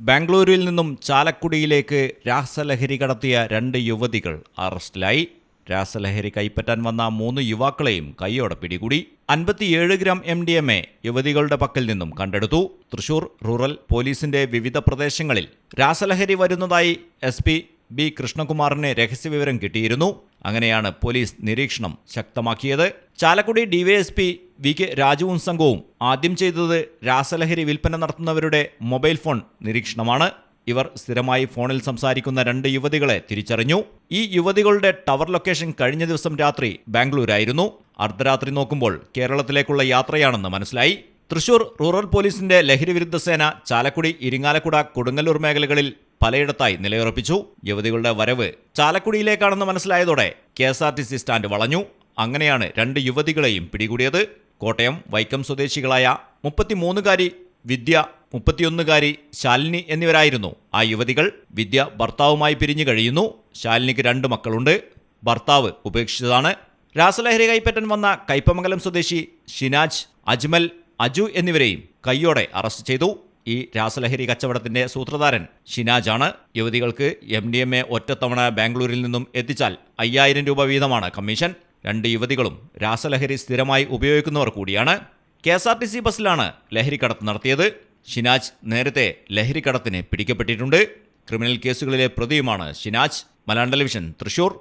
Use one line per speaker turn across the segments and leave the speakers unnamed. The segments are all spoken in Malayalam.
ബാംഗ്ലൂരിൽ നിന്നും ചാലക്കുടിയിലേക്ക് രാസലഹരി കടത്തിയ രണ്ട് യുവതികൾ അറസ്റ്റിലായി. രാസലഹരി കൈപ്പറ്റാൻ വന്ന മൂന്ന് യുവാക്കളെയും കൈയോടെ പിടികൂടി. അൻപത്തിയേഴ് gram M D M A യുവതികളുടെ പക്കൽ നിന്നും കണ്ടെടുത്തു. തൃശൂർ റൂറൽ പോലീസിന്റെ വിവിധ പ്രദേശങ്ങളിൽ രാസലഹരി വരുന്നതായി എസ് പി ബി കൃഷ്ണകുമാറിന് രഹസ്യവിവരം കിട്ടിയിരുന്നു. അങ്ങനെയാണ് പോലീസ് നിരീക്ഷണം ശക്തമാക്കിയത്. ചാലക്കുടി ഡിവൈഎസ്പി വി കെ രാജുവും സംഘവും ആദ്യം ചെയ്തത് രാസലഹരി വിൽപ്പന നടത്തുന്നവരുടെ മൊബൈൽ ഫോൺ നിരീക്ഷണമാണ്. ഇവർ സ്ഥിരമായി ഫോണിൽ സംസാരിക്കുന്ന രണ്ട് യുവതികളെ തിരിച്ചറിഞ്ഞു. ഈ യുവതികളുടെ ടവർ ലൊക്കേഷൻ കഴിഞ്ഞ ദിവസം രാത്രി ബാംഗ്ലൂരായിരുന്നു. അർദ്ധരാത്രി നോക്കുമ്പോൾ കേരളത്തിലേക്കുള്ള യാത്രയാണെന്ന് മനസ്സിലായി. തൃശൂർ റൂറൽ പോലീസിന്റെ ലഹരിവിരുദ്ധ സേന ചാലക്കുടി ഇരിങ്ങാലക്കുട കൊടുങ്ങല്ലൂർ മേഖലകളിൽ പലയിടത്തായി നിലയുറപ്പിച്ചു. യുവതികളുടെ വരവ് ചാലക്കുടിയിലേക്കാണെന്ന് മനസ്സിലായതോടെ കെ സ്റ്റാൻഡ് വളഞ്ഞു. അങ്ങനെയാണ് രണ്ട് യുവതികളെയും പിടികൂടിയത്. കോട്ടയം വൈക്കം സ്വദേശികളായ മുപ്പത്തിമൂന്നുകാരി വിദ്യ മുപ്പത്തിയൊന്നുകാരി ശാലിനി എന്നിവരായിരുന്നു. ആ യുവതികൾ വിദ്യ ഭർത്താവുമായി പിരിഞ്ഞു കഴിയുന്നു. ശാലിനിക്ക് രണ്ട് മക്കളുണ്ട്. ഭർത്താവ് ഉപേക്ഷിച്ചതാണ്. രാസലഹരി കൈപ്പറ്റൻ വന്ന കൈപ്പമംഗലം സ്വദേശി ഷിനാജ് അജ്മൽ അജു എന്നിവരെയും കൈയോടെ അറസ്റ്റ് ചെയ്തു. ഈ രാസലഹരി കച്ചവടത്തിന്റെ സൂത്രധാരൻ ഷിനാജാണ്. യുവതികൾക്ക് എം ഡി എം എ ഒറ്റത്തവണ ബാംഗ്ലൂരിൽ നിന്നും എത്തിച്ചാൽ അയ്യായിരം രൂപ വീതമാണ് കമ്മീഷൻ. രണ്ട് യുവതികളും രാസലഹരി സ്ഥിരമായി ഉപയോഗിക്കുന്നവർ കൂടിയാണ് K S R T C ബസ്സിലാണ് ലഹരിക്കടത്ത് നടത്തിയത്. ഷിനാജ് നേരത്തെ ലഹരിക്കടത്തിന് പിടിക്കപ്പെട്ടിട്ടുണ്ട്. ക്രിമിനൽ കേസുകളിലെ പ്രതിയുമാണ് Shinaj. Malayalam television Thrissur.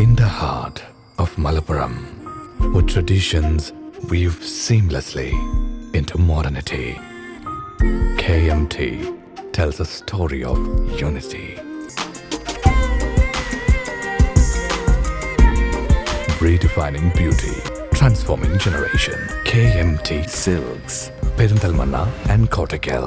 In the heart of with traditions weave seamlessly into modernity, KMT tells a story of unity. Redefining beauty, transforming generation. KMT Silks, Perindalmanna and Kottakkal.